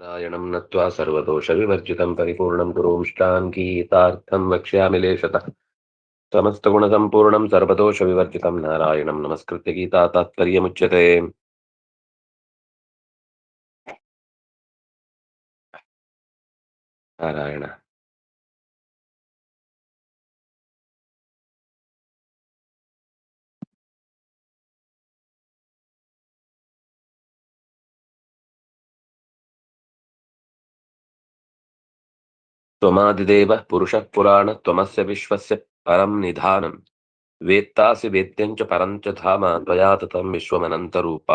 नारायणं नत्वा सर्वदोषविवर्जितं परिपूर्णं गुरूंष्टां गीतार्थं वक्ष्यामि लेशतः। समस्तगुणसम्पूर्णं सर्वदोषविवर्जितं नारायणं नमस्कृत्य गीता तात्पर्यमुच्यते। नारायण। ತ್ವಮಾದಿದೇವ ಪುರುಷ ಪುರಾಣ ತ್ವಮಸ್ಯ ವಿಶ್ವಸ್ಯ ಪರಂ ನಿಧಾನಂ ವೇತ್ತಾಸಿ ವೇತ್ಯಂಚ ಪರಂಚ ಧಾಮ ತ್ವಯಾ ವಿಶ್ವಮನಂತ ರೂಪ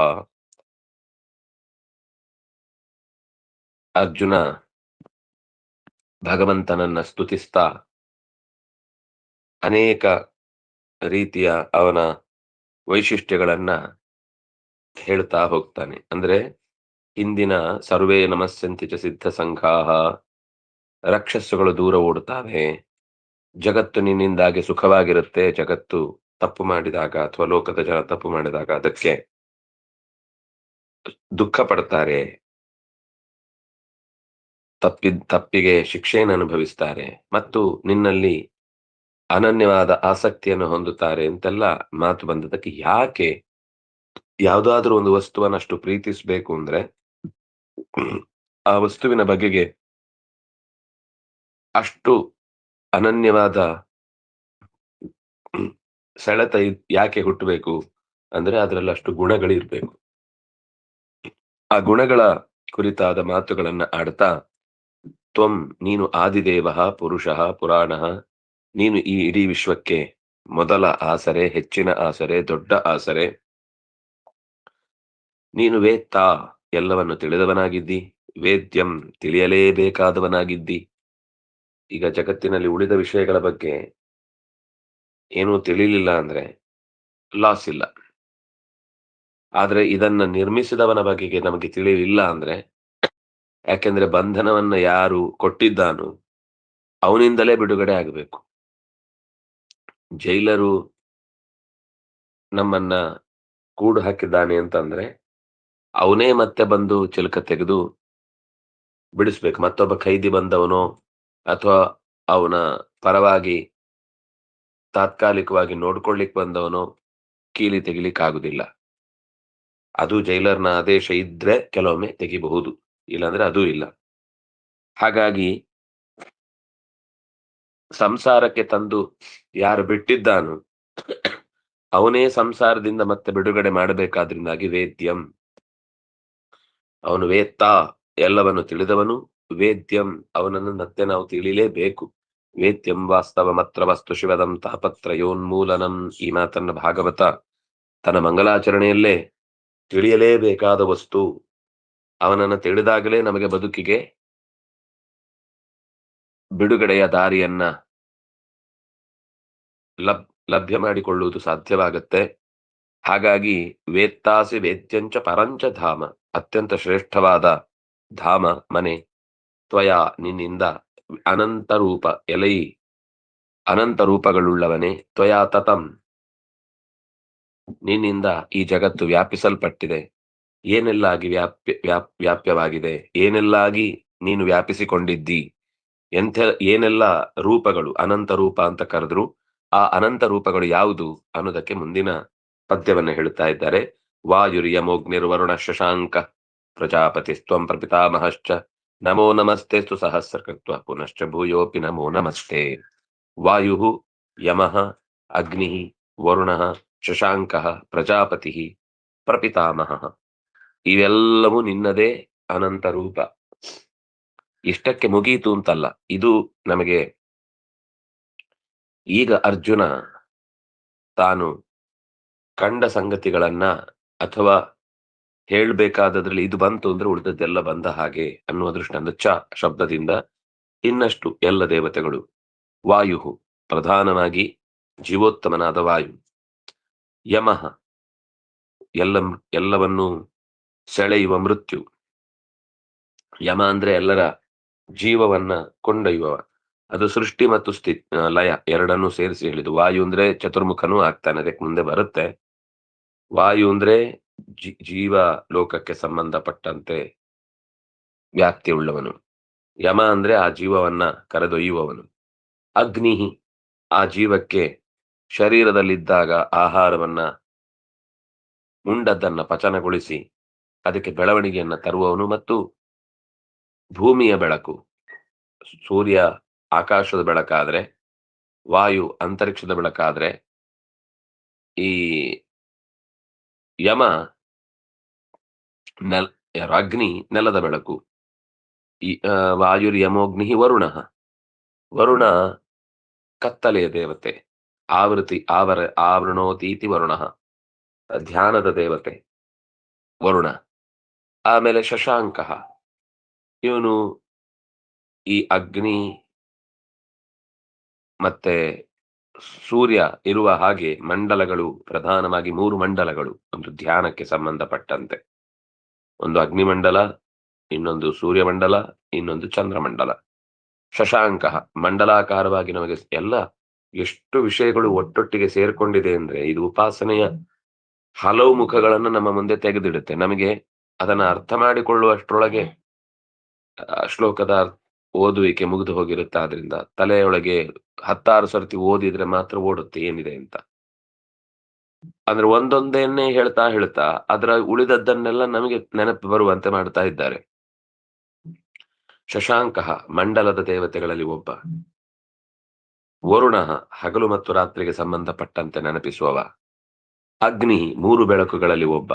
ಅರ್ಜುನ ಭಗವಂತನನ್ನ ಸ್ತುತಿಸ್ತಾ ಅನೇಕ ರೀತಿಯ ಅವನ ವೈಶಿಷ್ಟ್ಯಗಳನ್ನ ಹೇಳ್ತಾ ಹೋಗ್ತಾನೆ. ಅಂದ್ರೆ ಹಿಂದಿನ ಸರ್ವೇ ನಮಸ್ಸಂತಿ ಚ ಸಿದ್ಧ ಸಂಘಾಹ ರಕ್ಷಸ್ಸುಗಳು ದೂರ ಓಡುತ್ತವೆ. ಜಗತ್ತು ನಿನ್ನಿಂದಾಗಿ ಸುಖವಾಗಿರುತ್ತೆ. ಜಗತ್ತು ತಪ್ಪು ಮಾಡಿದಾಗ ಅಥವಾ ಲೋಕದ ಜನ ತಪ್ಪು ಮಾಡಿದಾಗ ಅದಕ್ಕೆ ದುಃಖ ಪಡ್ತಾರೆ. ತಪ್ಪಿ, ತಪ್ಪಿಗೆ ಶಿಕ್ಷೆಯನ್ನು ಅನುಭವಿಸ್ತಾರೆ. ಮತ್ತು ನಿನ್ನಲ್ಲಿ ಅನನ್ಯವಾದ ಆಸಕ್ತಿಯನ್ನು ಹೊಂದುತ್ತಾರೆ ಅಂತೆಲ್ಲ ಮಾತು ಬಂದದಕ್ಕೆ ಯಾಕೆ ಯಾವುದಾದ್ರೂ ಒಂದು ವಸ್ತುವನ್ನಷ್ಟು ಪ್ರೀತಿಸಬೇಕು ಅಂದ್ರೆ, ಆ ವಸ್ತುವಿನ ಬಗೆಗೆ ಅಷ್ಟು ಅನನ್ಯವಾದ ಸೆಳೆತ ಯಾಕೆ ಹುಟ್ಟಬೇಕು? ಅಂದ್ರೆ ಅದರಲ್ಲಿ ಅಷ್ಟು ಗುಣಗಳಿರ್ಬೇಕು. ಆ ಗುಣಗಳ ಕುರಿತಾದ ಮಾತುಗಳನ್ನ ಆಡ್ತಾ, ತ್ವಂ ನೀನು ಆದಿದೇವ ಪುರುಷ ಪುರಾಣ, ನೀನು ಈ ಇಡೀ ವಿಶ್ವಕ್ಕೆ ಮೊದಲ ಆಸರೆ, ಹೆಚ್ಚಿನ ಆಸರೆ, ದೊಡ್ಡ ಆಸರೆ. ನೀನು ವೇತ್ತ ಎಲ್ಲವನ್ನು ತಿಳಿದವನಾಗಿದ್ದಿ, ವೇದ್ಯಂ ತಿಳಿಯಲೇಬೇಕಾದವನಾಗಿದ್ದಿ. ಈಗ ಜಗತ್ತಿನಲ್ಲಿ ಉಳಿದ ವಿಷಯಗಳ ಬಗ್ಗೆ ಏನೂ ತಿಳಿಲಿಲ್ಲ ಅಂದ್ರೆ ಲಾಸ್ ಇಲ್ಲ. ಆದ್ರೆ ಇದನ್ನ ನಿರ್ಮಿಸಿದವನ ಬಗೆಗೆ ನಮಗೆ ತಿಳಿಲಿಲ್ಲ ಅಂದ್ರೆ ಯಾಕೆಂದ್ರೆ ಬಂಧನವನ್ನ ಯಾರು ಕೊಟ್ಟಿದ್ದಾನೋ ಅವನಿಂದಲೇ ಬಿಡುಗಡೆ ಆಗಬೇಕು. ಜೈಲರು ನಮ್ಮನ್ನ ಕೂಡು ಹಾಕಿದ್ದಾನೆ ಅಂತಂದ್ರೆ ಅವನೇ ಮತ್ತೆ ಬಂದು ಚಿಲಕ ತೆಗೆದು ಬಿಡಿಸ್ಬೇಕು. ಮತ್ತೊಬ್ಬ ಖೈದಿ ಬಂದವನೋ ಅಥವಾ ಅವನ ಪರವಾಗಿ ತಾತ್ಕಾಲಿಕವಾಗಿ ನೋಡ್ಕೊಳ್ಳಿಕ್ ಬಂದವನು ಕೀಲಿ ತೆಗಿಲಿಕ್ಕೆ ಆಗುದಿಲ್ಲ ಅದು ಜೈಲರ್ನ ಆದೇಶ ಇದ್ರೆ ಕೆಲವೊಮ್ಮೆ ತೆಗಿಬಹುದು, ಇಲ್ಲಾಂದ್ರೆ ಅದೂ ಇಲ್ಲ. ಹಾಗಾಗಿ ಸಂಸಾರಕ್ಕೆ ತಂದು ಯಾರು ಬಿಟ್ಟಿದ್ದಾನು ಅವನೇ ಸಂಸಾರದಿಂದ ಮತ್ತೆ ಬಿಡುಗಡೆ ಮಾಡಬೇಕಾದ್ರಿಂದಾಗಿ ವೇದ್ಯಂ. ಅವನು ವೇತ್ತ ಎಲ್ಲವನ್ನು ತಿಳಿದವನು ವೇದ್ಯಂ ಅವನನ್ನು ಮತ್ತೆ ನಾವು ತಿಳಿಲೇಬೇಕು. ವೇದ್ಯಂ ವಾಸ್ತವ ಮತ್ರ ವಸ್ತು ಶಿವದಂ ತಾಪತ್ರಯೋನ್ಮೂಲನಂ ಈ ಮಾತನ್ನ ಭಾಗವತ ತನ್ನ ಮಂಗಲಾಚರಣೆಯಲ್ಲೇ ತಿಳಿಯಲೇಬೇಕಾದ ವಸ್ತು. ಅವನನ್ನು ತಿಳಿದಾಗಲೇ ನಮಗೆ ಬದುಕಿಗೆ ಬಿಡುಗಡೆಯ ದಾರಿಯನ್ನ ಲಬ್, ಲಭ್ಯ ಮಾಡಿಕೊಳ್ಳುವುದು ಸಾಧ್ಯವಾಗತ್ತೆ. ಹಾಗಾಗಿ ವೇತ್ತಾಸಿ ವೇದ್ಯಂಚ ಪರಂಚ ಧಾಮ, ಅತ್ಯಂತ ಶ್ರೇಷ್ಠವಾದ ಧಾಮ ಮನೆ. ತ್ವಯ ನಿನ್ನಿಂದ ಅನಂತ ರೂಪ ಎಲೈ, ಅನಂತ ರೂಪಗಳುಳ್ಳವನೇ ತ್ವಯಾ ತತಂ. ನಿನ್ನಿಂದ ಈ ಜಗತ್ತು ವ್ಯಾಪಿಸಲ್ಪಟ್ಟಿದೆ. ಏನೆಲ್ಲಾಗಿ ವ್ಯಾಪ್ಯ, ವ್ಯಾಪ್, ವ್ಯಾಪ್ಯವಾಗಿದೆ? ಏನೆಲ್ಲಾಗಿ ನೀನು ವ್ಯಾಪಿಸಿಕೊಂಡಿದ್ದಿ? ಎಂಥ, ಏನೆಲ್ಲ ರೂಪಗಳು ಅನಂತ ರೂಪ ಅಂತ ಕರೆದ್ರು, ಆ ಅನಂತ ರೂಪಗಳು ಯಾವುದು ಅನ್ನೋದಕ್ಕೆ ಮುಂದಿನ ಪದ್ಯವನ್ನು ಹೇಳುತ್ತಾ ಇದ್ದಾರೆ. ವಾಯುರ್ಯಮೋಗ್ನಿರ್ವರುಣ ಶಶಾಂಕ ಪ್ರಜಾಪತಿ ಸ್ವಂ ಪ್ರಪಿತಾಮಹಶ್ಚ. ನಮೋ ನಮಸ್ತೆ ತು ಸಹಸ್ರಕೃತ್ವ ಪುನಶ್ಚ ಭೂಯೋಪಿ ನಮೋ ನಮಸ್ತೆ ವಾಯು ಯಮ ಅಗ್ನಿ ವರುಣ ಶಶಾಂಕ ಪ್ರಜಾಪತಿ ಪ್ರಪಿತಾಮಹ ಇವೆಲ್ಲವೂ ನಿನ್ನದೇ ಅನಂತ ರೂಪ ಇಷ್ಟಕ್ಕೆ ಮುಗೀತು ಅಂತಲ್ಲ, ಇದು ನಮಗೆ ಈಗ ಅರ್ಜುನ ತಾನು ಕಂಡ ಸಂಗತಿಗಳನ್ನ ಅಥವಾ ಹೇಳ್ಬೇಕಾದದ್ರಲ್ಲಿ ಇದು ಬಂತು ಅಂದ್ರೆ ಉಳಿದದ್ದೆಲ್ಲ ಬಂದ ಹಾಗೆ ಅನ್ನುವ ದೃಷ್ಟಾಂತ ಚ ಶಬ್ದದಿಂದ ಇನ್ನಷ್ಟು ಎಲ್ಲ ದೇವತೆಗಳು ವಾಯು ಪ್ರಧಾನವಾಗಿ ಜೀವೋತ್ತಮನಾದ ವಾಯು ಯಮಃ ಎಲ್ಲ, ಎಲ್ಲವನ್ನು ಸೆಳೆಯುವ ಮೃತ್ಯು, ಯಮ ಅಂದ್ರೆ ಎಲ್ಲರ ಜೀವವನ್ನ ಕೊಂಡೊಯ್ಯುವ, ಅದು ಸೃಷ್ಟಿ ಮತ್ತು ಸ್ಥಿ ಲಯ ಎರಡನ್ನೂ ಸೇರಿಸಿ ಹೇಳಿದ್ದು, ವಾಯು ಅಂದ್ರೆ ಚತುರ್ಮುಖನೂ ಆಗ್ತಾನೆ, ಅದಕ್ಕೆ ಮುಂದೆ ಬರುತ್ತೆ, ವಾಯು ಅಂದ್ರೆ ಜಿ- ಜೀವ ಲೋಕಕ್ಕೆ ಸಂಬಂಧಪಟ್ಟಂತೆ ವ್ಯಾಪ್ತಿಯುಳ್ಳವನು. ಯಮ ಅಂದ್ರೆ ಆ ಜೀವವನ್ನ ಕರೆದೊಯ್ಯುವವನು. ಅಗ್ನಿ ಆ ಜೀವಕ್ಕೆ ಶರೀರದಲ್ಲಿದ್ದಾಗ ಆಹಾರವನ್ನ ಉಂಡದ್ದನ್ನ ಪಚನಗೊಳಿಸಿ ಅದಕ್ಕೆ ಬೆಳವಣಿಗೆಯನ್ನ ತರುವವನು ಮತ್ತು ಭೂಮಿಯ ಬೆಳಕು. ಸೂರ್ಯ ಆಕಾಶದ ಬೆಳಕಾದ್ರೆ, ವಾಯು ಅಂತರಿಕ್ಷದ ಬೆಳಕಾದ್ರೆ ಈ ಯಮ ನೆಲ ಅಗ್ನಿ ನೆಲದ ಬೆಳಕು. ಈ ಆ, ವಾಯುರ್ ಯಮೋಗ್ನಿ ವರುಣ. ವರುಣ ಕತ್ತಲೆಯ ದೇವತೆ. ಆವೃತಿ ಆವರ ಆವೃಣೋತೀತಿ ವರುಣ. ಧ್ಯಾನದ ದೇವತೆ ವರುಣ. ಆಮೇಲೆ ಶಶಾಂಕ. ಇವನು ಈ ಅಗ್ನಿ ಮತ್ತೆ ಸೂರ್ಯ ಇರುವ ಹಾಗೆ ಮಂಡಲಗಳು, ಪ್ರಧಾನವಾಗಿ ಮೂರು ಮಂಡಲಗಳು, ಒಂದು ಧ್ಯಾನಕ್ಕೆ ಸಂಬಂಧಪಟ್ಟಂತೆ. ಒಂದು ಅಗ್ನಿಮಂಡಲ, ಇನ್ನೊಂದು ಸೂರ್ಯಮಂಡಲ, ಇನ್ನೊಂದು ಚಂದ್ರಮಂಡಲ. ಶಶಾಂಕ, ಮಂಡಲಾಕಾರವಾಗಿ ನಮಗೆ ಎಲ್ಲ ಎಷ್ಟು ವಿಷಯಗಳು ಒಟ್ಟೊಟ್ಟಿಗೆ ಸೇರ್ಕೊಂಡಿದೆ ಅಂದ್ರೆ ಇದು ಉಪಾಸನೆಯ ಹಲವು ಮುಖಗಳನ್ನು ನಮ್ಮ ಮುಂದೆ ತೆಗೆದಿಡುತ್ತೆ. ನಮಗೆ ಅದನ್ನ ಅರ್ಥ ಮಾಡಿಕೊಳ್ಳುವಷ್ಟರೊಳಗೆ ಶ್ಲೋಕದ ಓದುವಿಕೆ ಮುಗಿದು ಹೋಗಿರುತ್ತೆ ಆದ್ರಿಂದ ತಲೆಯೊಳಗೆ ಹತ್ತಾರು ಸರ್ತಿ ಓದಿದ್ರೆ ಮಾತ್ರ ಓಡುತ್ತೆ, ಏನಿದೆ ಅಂತ. ಅಂದ್ರೆ ಒಂದೊಂದೇನೇ ಹೇಳ್ತಾ ಹೇಳ್ತಾ ಅದರ ಉಳಿದದ್ದನ್ನೆಲ್ಲ ನಮಗೆ ನೆನಪು ಬರುವಂತೆ ಮಾಡ್ತಾ ಇದ್ದಾರೆ. ಶಶಾಂಕ ಮಂಡಲದ ದೇವತೆಗಳಲ್ಲಿ ಒಬ್ಬ. ವರುಣ ಹಗಲು ಮತ್ತು ರಾತ್ರಿಗೆ ಸಂಬಂಧಪಟ್ಟಂತೆ ನೆನಪಿಸುವವ. ಅಗ್ನಿ ಮೂರು ಬೆಳಕುಗಳಲ್ಲಿ ಒಬ್ಬ.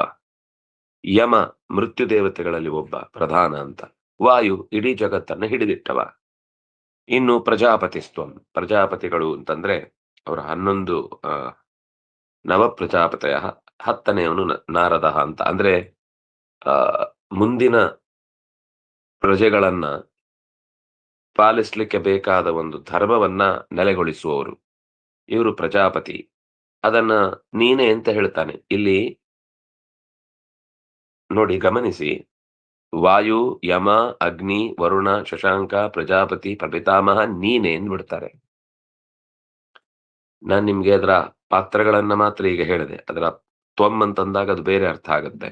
ಯಮ ಮೃತ್ಯು ದೇವತೆಗಳಲ್ಲಿ ಒಬ್ಬ ಪ್ರಧಾನ ಅಂತ. ವಾಯು ಇಡೀ ಜಗತ್ತನ್ನು ಹಿಡಿದಿಟ್ಟವ. ಇನ್ನು ಪ್ರಜಾಪತಿಸ್ತ್ವಂ ಪ್ರಜಾಪತಿಗಳು ಅಂತಂದ್ರೆ ಅವರ ಹನ್ನೊಂದು ನವ ಪ್ರಜಾಪತಿಯ ಹತ್ತನೆಯವನು ನಾರದ ಅಂತ. ಅಂದ್ರೆ ಮುಂದಿನ ಪ್ರಜೆಗಳನ್ನ ಪಾಲಿಸ್ಲಿಕ್ಕೆ ಬೇಕಾದ ಒಂದು ಧರ್ಮವನ್ನ ನೆಲೆಗೊಳಿಸುವವರು. ಇವರು ಪ್ರಜಾಪತಿ. ಅದನ್ನ ನೀನೇ ಅಂತ ಹೇಳ್ತಾನೆ. ಇಲ್ಲಿ ನೋಡಿ ಗಮನಿಸಿ. ವಾಯು, ಯಮ, ಅಗ್ನಿ, ವರುಣ, ಶಶಾಂಕ, ಪ್ರಜಾಪತಿ, ಪ್ರಪಿತಾಮಹ, ನೀನೇ ಅಂದ್ಬಿಡ್ತಾರೆ ನಾನ್ ನಿಮ್ಗೆ ಅದರ ಪಾತ್ರಗಳನ್ನ ಮಾತ್ರ ಈಗ ಹೇಳಿದೆ. ಅದರ ತ್ವಮ್ ಅಂತಂದಾಗ ಅದು ಬೇರೆ ಅರ್ಥ ಆಗುತ್ತೆ.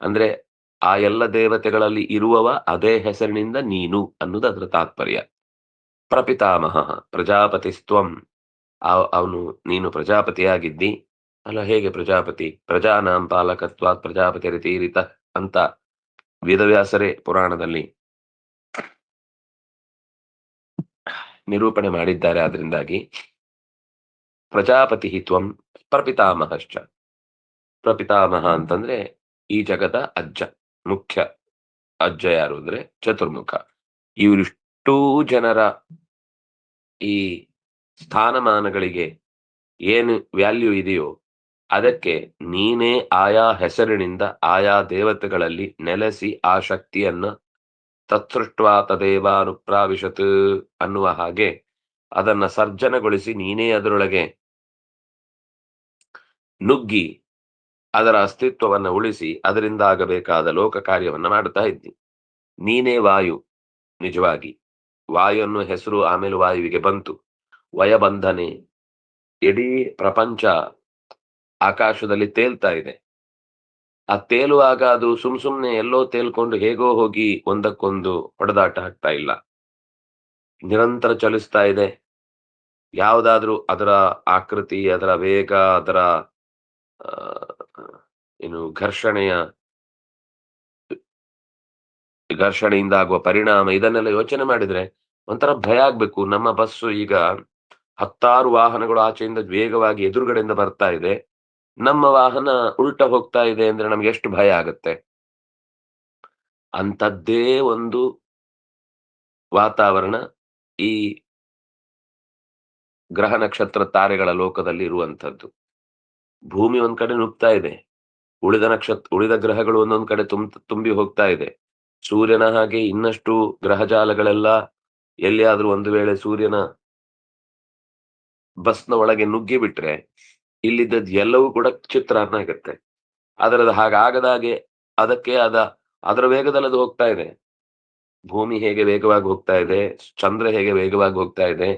ಅಂದ್ರೆ ಆ ಎಲ್ಲ ದೇವತೆಗಳಲ್ಲಿ ಇರುವವ ಅದೇ ಹೆಸರಿನಿಂದ ನೀನು ಅನ್ನೋದು ಅದರ ತಾತ್ಪರ್ಯ. ಪ್ರಪಿತಾಮಹ, ಪ್ರಜಾಪತಿ ಪ್ರಜಾಪತಿಸ್ತ್ವಂ ಅವನು ನೀನು ಪ್ರಜಾಪತಿಯಾಗಿದ್ದಿ. ಅಲ್ಲ ಹೇಗೆ ಪ್ರಜಾಪತಿ? ಪ್ರಜಾನಾಂ ಪಾಲಕತ್ವಾತ್ ಪ್ರಜಾಪತಿ ರೀತಿ ಅಂತ ವೇದವ್ಯಾಸರೇ ಪುರಾಣದಲ್ಲಿ ನಿರೂಪಣೆ ಮಾಡಿದ್ದಾರೆ. ಆದ್ರಿಂದಾಗಿ ಪ್ರಜಾಪತಿ ತ್ವಂ ಪ್ರಪಿತಾಮಹಶ್ಚ. ಪ್ರಪಿತಾಮಹ ಅಂತಂದ್ರೆ ಈ ಜಗದ ಅಜ್ಜ, ಮುಖ್ಯ ಅಜ್ಜ ಯಾರು ಅಂದ್ರೆ ಚತುರ್ಮುಖ. ಇವರಿಷ್ಟೂ ಜನರ ಈ ಸ್ಥಾನಮಾನಗಳಿಗೆ ಏನು ವ್ಯಾಲ್ಯೂ ಇದೆಯೋ ಅದಕ್ಕೆ ನೀನೇ ಆಯಾ ಹೆಸರಿನಿಂದ ಆಯಾ ದೇವತೆಗಳಲ್ಲಿ ನೆಲೆಸಿ ಆ ಶಕ್ತಿಯನ್ನ ತತ್ಸೃಷ್ಟ್ವಾ ತದೇವಾನುಪ್ರಾವಿಶತ್ ಅನ್ನುವ ಹಾಗೆ ಅದನ್ನ ಸರ್ಜನಗೊಳಿಸಿ ನೀನೇ ಅದರೊಳಗೆ ನುಗ್ಗಿ ಅದರ ಅಸ್ತಿತ್ವವನ್ನ ಉಳಿಸಿ ಅದರಿಂದ ಆಗಬೇಕಾದ ಲೋಕ ಕಾರ್ಯವನ್ನ ಮಾಡುತ್ತಾ ಇದ್ದಿ. ನೀನೇ ವಾಯು. ನಿಜವಾಗಿ ವಾಯು ಅನ್ನೋ ಹೆಸರು ಆಮೇಲೆ ವಾಯುವಿಗೆ ಬಂತು. ವಯಬಂಧನೆ. ಇಡೀ ಪ್ರಪಂಚ ಆಕಾಶದಲ್ಲಿ ತೇಲ್ತಾ ಇದೆ. ಆ ತೇಲುವಾಗ ಅದು ಸುಮ್ ಸುಮ್ನೆ ಎಲ್ಲೋ ತೇಲ್ಕೊಂಡು ಹೇಗೋ ಹೋಗಿ ಒಂದಕ್ಕೊಂದು ಹೊಡೆದಾಟ ಆಗ್ತಾ ಇಲ್ಲ. ನಿರಂತರ ಚಲಿಸ್ತಾ ಇದೆ. ಯಾವುದಾದ್ರೂ ಅದರ ಆಕೃತಿ, ಅದರ ವೇಗ, ಅದರ ಏನು ಘರ್ಷಣೆಯ ಘರ್ಷಣೆಯಿಂದ ಆಗುವ ಪರಿಣಾಮ ಇದನ್ನೆಲ್ಲ ಯೋಚನೆ ಮಾಡಿದ್ರೆ ಒಂಥರ ಭಯ ಆಗ್ಬೇಕು. ನಮ್ಮ ಬಸ್ಸು ಈಗ ಹತ್ತಾರು ವಾಹನಗಳು ಆಚೆಯಿಂದ ವೇಗವಾಗಿ ಎದುರುಗಡೆಯಿಂದ ಬರ್ತಾ ಇದೆ. ನಮ್ಮ ವಾಹನ ಉಲ್ಟ ಹೋಗ್ತಾ ಇದೆ ಅಂದ್ರೆ ನಮ್ಗೆ ಎಷ್ಟು ಭಯ ಆಗುತ್ತೆ? ಅಂಥದ್ದೇ ಒಂದು ವಾತಾವರಣ ಈ ಗ್ರಹ ನಕ್ಷತ್ರ ತಾರೆಗಳ ಲೋಕದಲ್ಲಿ ಇರುವಂತದ್ದು ಭೂಮಿ ಒಂದ್ ಕಡೆ ನುಗ್ತಾ ಇದೆ. ಉಳಿದ ನಕ್ಷತ್ರ ಉಳಿದ ಗ್ರಹಗಳು ಒಂದೊಂದ್ ಕಡೆ ತುಂಬ ತುಂಬಿ ಹೋಗ್ತಾ ಇದೆ. ಸೂರ್ಯನ ಹಾಗೆ ಇನ್ನಷ್ಟು ಗ್ರಹಜಾಲಗಳೆಲ್ಲ ಎಲ್ಲಿಯಾದ್ರೂ ಒಂದು ವೇಳೆ ಸೂರ್ಯನ ಬಸ್ನ ಒಳಗೆ ನುಗ್ಗಿ ಬಿಟ್ರೆ ಇಲ್ಲಿದ್ದದ್ ಎಲ್ಲವೂ ಕೂಡ ಚಿತ್ರಾನ್ನ ಆಗುತ್ತೆ. ಅದರದ್ದು ಹಾಗಾಗದಾಗೆ ಅದಕ್ಕೆ ಅದ, ಅದರ ವೇಗದಲ್ಲಿ ಅದು ಹೋಗ್ತಾ ಇದೆ. ಭೂಮಿ ಹೇಗೆ ವೇಗವಾಗಿ ಹೋಗ್ತಾ ಇದೆ, ಚಂದ್ರ ಹೇಗೆ ವೇಗವಾಗಿ ಹೋಗ್ತಾ ಇದೆ,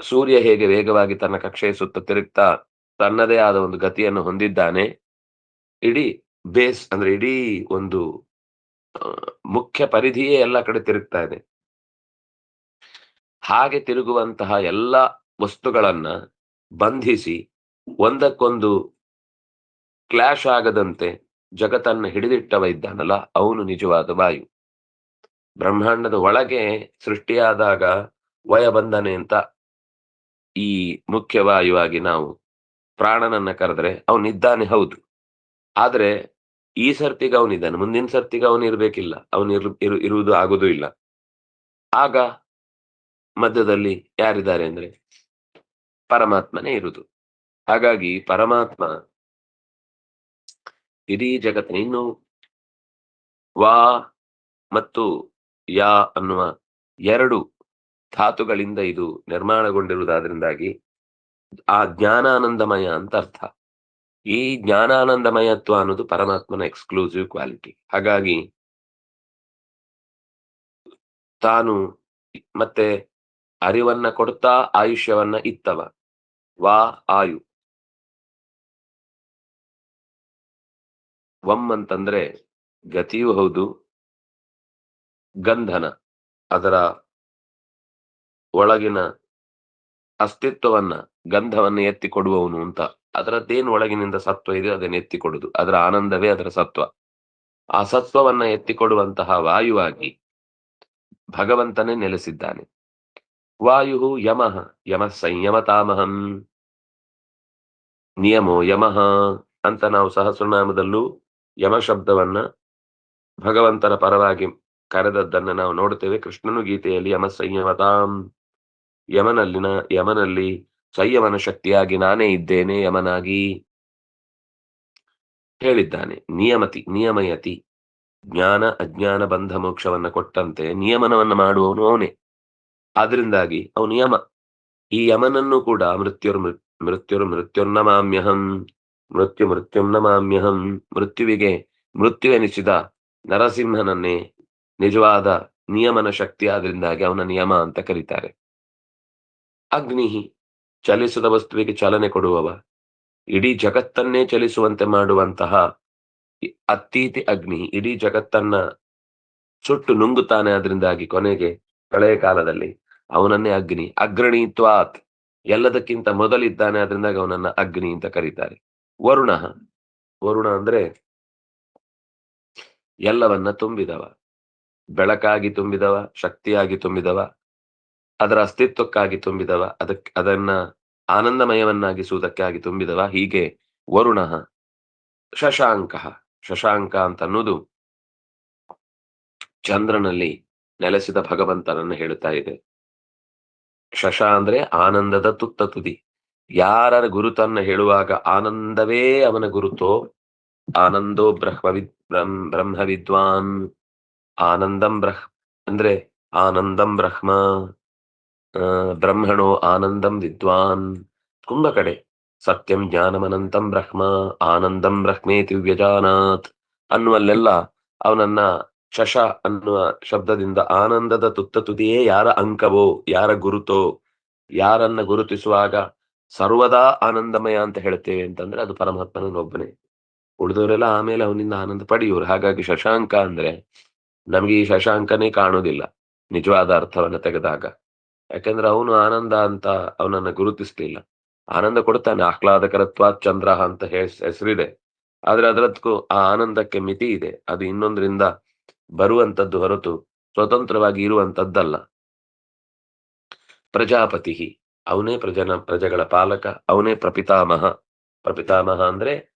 ಸೂರ್ಯ ಹೇಗೆ ವೇಗವಾಗಿ ತನ್ನ ಕಕ್ಷೆಯ ಸುತ್ತ ತಿರುಗ್ತಾ ತನ್ನದೇ ಆದ ಒಂದು ಗತಿಯನ್ನು ಹೊಂದಿದ್ದಾನೆ. ಇಡೀ ಬೇಸ್ ಅಂದ್ರೆ ಇಡೀ ಒಂದು ಮುಖ್ಯ ಪರಿಧಿಯೇ ಎಲ್ಲ ಕಡೆ ತಿರುಗ್ತಾ ಇದೆ. ಹಾಗೆ ತಿರುಗುವಂತಹ ಎಲ್ಲ ವಸ್ತುಗಳನ್ನ ಬಂಧಿಸಿ ಒಂದಕ್ಕೊಂದು ಕ್ಲಾಶ್ ಆಗದಂತೆ ಜಗತ್ತನ್ನ ಹಿಡಿದಿಟ್ಟವ ಇದ್ದಾನಲ್ಲ, ಅವನು ನಿಜವಾದ ವಾಯು. ಬ್ರಹ್ಮಾಂಡದ ಒಳಗೆ ಸೃಷ್ಟಿಯಾದಾಗ ವಯ ಬಂಧನೆ ಅಂತ ಈ ಮುಖ್ಯ ವಾಯುವಾಗಿ ನಾವು ಪ್ರಾಣನನ್ನ ಕರೆದ್ರೆ ಅವನಿದ್ದಾನೆ ಹೌದು. ಆದ್ರೆ ಈ ಸರ್ತಿಗೆ ಅವನಿದ್ದಾನೆ ಮುಂದಿನ ಸರ್ತಿಗೆ ಅವನು ಇರ್ಬೇಕಿಲ್ಲ, ಅವನು ಇರು ಇರು, ಇರುವುದು ಆಗುದೂ ಇಲ್ಲ. ಆಗ ಮಧ್ಯದಲ್ಲಿ ಯಾರಿದ್ದಾರೆ ಅಂದ್ರೆ ಪರಮಾತ್ಮನೇ ಇರುವುದು ಹಾಗಾಗಿ ಪರಮಾತ್ಮ ಇಡೀ ಜಗತ್ತಿನ ಇನ್ನು ವಾ ಮತ್ತು ಯಾ ಅನ್ನುವ ಎರಡು ಧಾತುಗಳಿಂದ ಇದು ನಿರ್ಮಾಣಗೊಂಡಿರುವುದಾದ್ರಿಂದಾಗಿ ಆ ಜ್ಞಾನಾನಂದಮಯ ಅಂತ ಅರ್ಥ. ಈ ಜ್ಞಾನಾನಂದಮಯತ್ವ ಅನ್ನೋದು ಪರಮಾತ್ಮನ ಎಕ್ಸ್ಕ್ಲೂಸಿವ್ ಕ್ವಾಲಿಟಿ ಹಾಗಾಗಿ ತಾನು ಮತ್ತೆ ಅರಿವನ್ನ ಕೊಡ್ತಾ ಆಯುಷ್ಯವನ್ನ ಇತ್ತವ. ವಾ, ಆಯು. ವಂ ಅಂತಂದ್ರೆ ಗತಿಯೂ ಹೌದು, ಗಂಧನ, ಅದರ ಒಳಗಿನ ಅಸ್ತಿತ್ವವನ್ನ, ಗಂಧವನ್ನ ಎತ್ತಿ ಕೊಡುವವನು ಅಂತ. ಅದರದ್ದೇನು ಒಳಗಿನಿಂದ ಸತ್ವ ಇದೆ ಅದನ್ನ ಎತ್ತಿ ಕೊಡುದು ಅದರ ಆನಂದವೇ ಅದರ ಸತ್ವ. ಆ ಸತ್ವವನ್ನ ಎತ್ತಿ ಕೊಡುವಂತಹ ವಾಯುವಾಗಿ ಭಗವಂತನೇ ನೆಲೆಸಿದ್ದಾನೆ. ವಾಯು ಯಮಃ, ಯಮ ಸಂಯಮತಾಮಹಂ. ನಿಯಮೋ ಯಮಃ ಅಂತ ನಾವು ಸಹಸ್ರನಾಮದಲ್ಲೂ ಯಮ ಶಬ್ದವನ್ನ ಭಗವಂತನ ಪರವಾಗಿ ಕರೆದದ್ದನ್ನ ನಾವು ನೋಡುತ್ತೇವೆ. ಕೃಷ್ಣನು ಗೀತೆಯಲ್ಲಿ ಯಮ ಸಂಯಮತಾಂ ಯಮನಲ್ಲಿನ, ಯಮನಲ್ಲಿ ಸಂಯಮನ ಶಕ್ತಿಯಾಗಿ ನಾನೇ ಇದ್ದೇನೆ, ಯಮನಾಗಿ ಹೇಳಿದ್ದಾನೆ. ನಿಯಮತಿ, ನಿಯಮಯತಿ, ಜ್ಞಾನ, ಅಜ್ಞಾನ, ಬಂಧ, ಮೋಕ್ಷವನ್ನ ಕೊಟ್ಟಂತೆ ನಿಯಮನವನ್ನ ಮಾಡುವವನು ಅವನೇ. ಆದ್ರಿಂದಾಗಿ ಅವನು ಯಮ. ಈ ಯಮನನ್ನು ಕೂಡ ಮೃತ್ಯುರ್ ಮೃತ್ಯುರ್ ಮೃತ್ಯುರ್ನಮಾಮ್ಯಹಂ ಮೃತ್ಯು ಮೃತ್ಯುಂ ನಮಾಮ್ಯಹಂ. ಮೃತ್ಯುವಿಗೆ ಮೃತ್ಯು ಎನಿಸಿದ ನರಸಿಂಹನನ್ನೇ ನಿಜವಾದ ನಿಯಮನ ಶಕ್ತಿ ಆದ್ರಿಂದಾಗಿ ಅವನ ನಿಯಮ ಅಂತ ಕರೀತಾರೆ. ಅಗ್ನಿ ಚಲಿಸದ ವಸ್ತುವಿಗೆ ಚಾಲನೆ ಕೊಡುವವ, ಇಡೀ ಜಗತ್ತನ್ನೇ ಚಲಿಸುವಂತೆ ಮಾಡುವಂತಹ ಅತೀತಿ ಅಗ್ನಿ ಇಡೀ ಜಗತ್ತನ್ನ ಸುಟ್ಟು ನುಂಗುತ್ತಾನೆ ಅದರಿಂದಾಗಿ ಕೊನೆಗೆ ಕಳೆಯ ಕಾಲದಲ್ಲಿ ಅವನನ್ನೇ ಅಗ್ನಿ, ಅಗ್ರಣೀತ್ವಾತ್ ಎಲ್ಲದಕ್ಕಿಂತ ಮೊದಲಿದ್ದಾನೆ ಅದರಿಂದಾಗಿ ಅವನನ್ನ ಅಗ್ನಿ ಅಂತ ಕರೀತಾರೆ. ವರುಣ. ವರುಣ ಅಂದ್ರೆ ಎಲ್ಲವನ್ನ ತುಂಬಿದವ. ಬೆಳಕಾಗಿ ತುಂಬಿದವ, ಶಕ್ತಿಯಾಗಿ ತುಂಬಿದವ, ಅದರ ಅಸ್ತಿತ್ವಕ್ಕಾಗಿ ತುಂಬಿದವ ಅದಕ್ಕೆ ಅದನ್ನ ಆನಂದಮಯವನ್ನಾಗಿಸುವುದಕ್ಕಾಗಿ ತುಂಬಿದವ. ಹೀಗೆ ವರುಣ, ಶಶಾಂಕ. ಶಶಾಂಕ ಅಂತ ಅನ್ನೋದು ಚಂದ್ರನಲ್ಲಿ ನೆಲೆಸಿದ ಭಗವಂತನನ್ನು ಹೇಳುತ್ತಾ ಇದೆ. ಶಶ ಅಂದ್ರೆ ಆನಂದದ ತುತ್ತ ತುದಿ ಯಾರ ಗುರುತನ್ನ ಹೇಳುವಾಗ ಆನಂದವೇ ಅವನ ಗುರುತೋ? ಆನಂದೋ ಬ್ರಹ್ಮವಿದ್ ಬ್ರಹ್ಮ ವಿದ್ವಾನ್ ಆನಂದಂ ಬ್ರಹ್, ಅಂದ್ರೆ ಆನಂದಂ ಬ್ರಹ್ಮ ಬ್ರಹ್ಮಣೋ ಆನಂದಂ ವಿದ್ವಾನ್. ತುಂಬ ಕಡೆ. ಸತ್ಯಂ ಜ್ಞಾನಮನಂತಂ ಬ್ರಹ್ಮ, ಆನಂದಂ ಬ್ರಹ್ಮೇತಿ ವ್ಯಜಾನಾತ್ ಅನ್ನುವಲ್ಲೆಲ್ಲ ಅವನನ್ನ ಶಶ ಅನ್ನುವ ಶಬ್ದದಿಂದ ಆನಂದದ ತುತ್ತ ತುದಿಯೇ ಯಾರ ಅಂಕವೋ, ಯಾರ ಗುರುತೋ, ಯಾರನ್ನ ಗುರುತಿಸುವಾಗ ಸರ್ವದಾ ಆನಂದಮಯ ಅಂತ ಹೇಳ್ತೇವೆ ಅಂತಂದ್ರೆ ಅದು ಪರಮಾತ್ಮನೊಬ್ಬನೇ ಉಳಿದವರೆಲ್ಲ ಆಮೇಲೆ ಅವನಿಂದ ಆನಂದ ಪಡೆಯೋರು ಹಾಗಾಗಿ ಶಶಾಂಕ ಅಂದ್ರೆ ನಮಗೆ ಈ ಶಶಾಂಕನೇ ಕಾಣೋದಿಲ್ಲ, ನಿಜವಾದ ಅರ್ಥವನ್ನ ತೆಗೆದಾಗ. ಯಾಕಂದ್ರೆ ಅವನು ಆನಂದ ಅಂತ ಅವನನ್ನ ಗುರುತಿಸ್ಲಿಲ್ಲ. ಆನಂದ ಕೊಡ್ತಾನೆ ಆಹ್ಲಾದಕರತ್ವ ಚಂದ್ರ ಅಂತ ಹೆಸ್- ಹೆಸರಿದೆ. ಆದ್ರೆ ಅದರದಕ್ಕೂ ಆ ಆನಂದಕ್ಕೆ ಮಿತಿ ಇದೆ. ಅದು ಇನ್ನೊಂದರಿಂದ ಬರುವಂತದ್ದು ಹೊರತು ಸ್ವತಂತ್ರವಾಗಿ ಇರುವಂತದ್ದಲ್ಲ. ಪ್ರಜಾಪತಿ ಅವನೇ ಪ್ರಜನ, ಪ್ರಜೆಗಳ ಪಾಲಕ, ಅವನೇ ಪ್ರಪಿತಾಮಹ. ಪ್ರಪಿತಾಮಹ ಅಂದ್ರೆ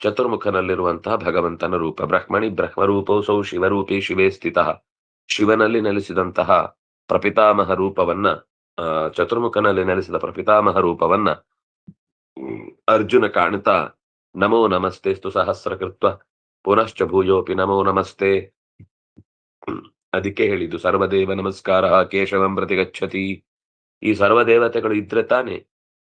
ಚತುರ್ಮುಖನಲ್ಲಿರುವಂತಹ ಭಗವಂತನ ರೂಪ. ಬ್ರಹ್ಮಣಿ ಬ್ರಹ್ಮರೂಪೌಸೌ ಶಿವರೂಪಿ ಶಿವೇ ಸ್ಥಿತ. ಶಿವನಲ್ಲಿ ನೆಲೆಸಿದಂತಹ ಪ್ರಪಿತಾಮಹ ರೂಪವನ್ನ ಚತುರ್ಮುಖನಲ್ಲಿ ನೆಲೆಸಿದ ಪ್ರಪಿತಾಮಹ ರೂಪವನ್ನ ಅರ್ಜುನ ಕಾಣುತ್ತಾ ನಮೋ ನಮಸ್ತೆ ಸ್ತು ಸಹಸ್ರಕೃತ್ವ, ಪುನಶ್ಚ ಭೂಯೋಪಿ ನಮೋ ನಮಸ್ತೆ. ಅದಕ್ಕೆ ಹೇಳಿದ್ದು, ಸರ್ವದೇವ ನಮಸ್ಕಾರ, ಕೇಶವಂ ಪ್ರತಿ ಗಚ್ಚತಿ ಈ ಸರ್ವದೇವತೆಗಳು ಇದ್ರೆ ತಾನೆ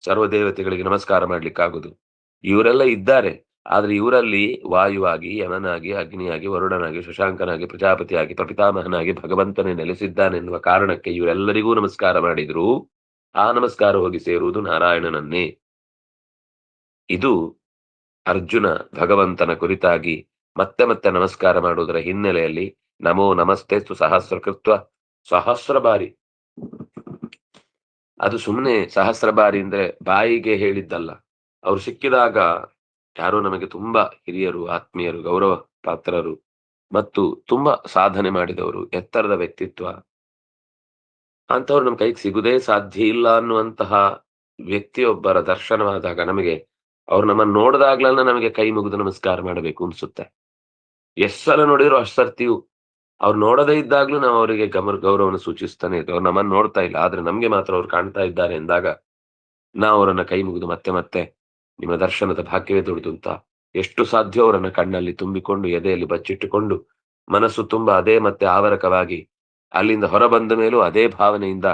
ಸರ್ವದೇವತೆಗಳಿಗೆ ನಮಸ್ಕಾರ ಮಾಡ್ಲಿಕ್ಕಾಗುದು. ಇವರೆಲ್ಲ ಇದ್ದಾರೆ. ಆದ್ರೆ ಇವರಲ್ಲಿ ವಾಯುವಾಗಿ, ಯಮನಾಗಿ, ಅಗ್ನಿಯಾಗಿ, ವರುಣನಾಗಿ, ಶಶಾಂಕನಾಗಿ, ಪ್ರಜಾಪತಿಯಾಗಿ, ಪ್ರಪಿತಾಮಹನಾಗಿ, ಭಗವಂತನೇ ನೆಲೆಸಿದ್ದಾನೆನ್ನುವ ಕಾರಣಕ್ಕೆ ಇವರೆಲ್ಲರಿಗೂ ನಮಸ್ಕಾರ ಮಾಡಿದ್ರು. ಆ ನಮಸ್ಕಾರ ಹೋಗಿ ಸೇರುವುದು ನಾರಾಯಣನನ್ನೇ. ಇದು ಅರ್ಜುನ ಭಗವಂತನ ಕುರಿತಾಗಿ ಮತ್ತೆ ಮತ್ತೆ ನಮಸ್ಕಾರ ಮಾಡುವುದರ ಹಿನ್ನೆಲೆಯಲ್ಲಿ ನಮೋ ನಮಸ್ತೆ ಸಹಸ್ರಕೃತ್ವ ಸಹಸ್ರ ಬಾರಿ ಅದು ಸುಮ್ಮನೆ ಸಹಸ್ರ ಬಾರಿ ಅಂದ್ರೆ ಬಾಯಿಗೆ ಹೇಳಿದ್ದಲ್ಲ. ಅವ್ರು ಸಿಕ್ಕಿದಾಗ ಯಾರೋ ನಮಗೆ ತುಂಬಾ ಹಿರಿಯರು, ಆತ್ಮೀಯರು, ಗೌರವ ಪಾತ್ರರು ಮತ್ತು ತುಂಬಾ ಸಾಧನೆ ಮಾಡಿದವರು, ಎತ್ತರದ ವ್ಯಕ್ತಿತ್ವ. ಅಂತವ್ರು ನಮ್ಮ ಕೈಗೆ ಸಿಗುದೇ ಸಾಧ್ಯ ಇಲ್ಲ ಅನ್ನುವಂತಹ ವ್ಯಕ್ತಿಯೊಬ್ಬರ ದರ್ಶನವಾದಾಗ ನಮಗೆ ಅವ್ರು ನಮ್ಮನ್ನು ನೋಡಿದಾಗ್ಲೆಲ್ಲ ನಮಗೆ ಕೈ ಮುಗಿದು ನಮಸ್ಕಾರ ಮಾಡಬೇಕು ಅನ್ಸುತ್ತೆ. ಎಷ್ಟ್ ಸಲ ನೋಡಿದ್ರು ಅಷ್ಟ್ ಸರ್ತಿಯು ಅವ್ರು ನೋಡದೇ ಇದ್ದಾಗ್ಲೂ ನಾವು ಅವರಿಗೆ ಗಮನ ಗೌರವವನ್ನು ಸೂಚಿಸ್ತಾನೆ ಇತ್ತು ಅವ್ರು ನಮ್ಮನ್ನು ನೋಡ್ತಾ ಇಲ್ಲ. ಆದ್ರೆ ನಮ್ಗೆ ಮಾತ್ರ ಅವ್ರು ಕಾಣ್ತಾ ಇದ್ದಾರೆ ಎಂದಾಗ ನಾವು ಅವರನ್ನ ಕೈ ಮುಗಿದು ಮತ್ತೆ ಮತ್ತೆ ನಿಮ್ಮ ದರ್ಶನದ ಭಾಗ್ಯವೇ ದುಡಿದು ಅಂತ ಎಷ್ಟು ಸಾಧ್ಯ ಅವರನ್ನ ಕಣ್ಣಲ್ಲಿ ತುಂಬಿಕೊಂಡು, ಎದೆಯಲ್ಲಿ ಬಚ್ಚಿಟ್ಟುಕೊಂಡು, ಮನಸ್ಸು ತುಂಬಾ ಅದೇ ಮತ್ತೆ ಆವರಕವಾಗಿ ಅಲ್ಲಿಂದ ಹೊರ ಬಂದ ಮೇಲೂ ಅದೇ ಭಾವನೆಯಿಂದ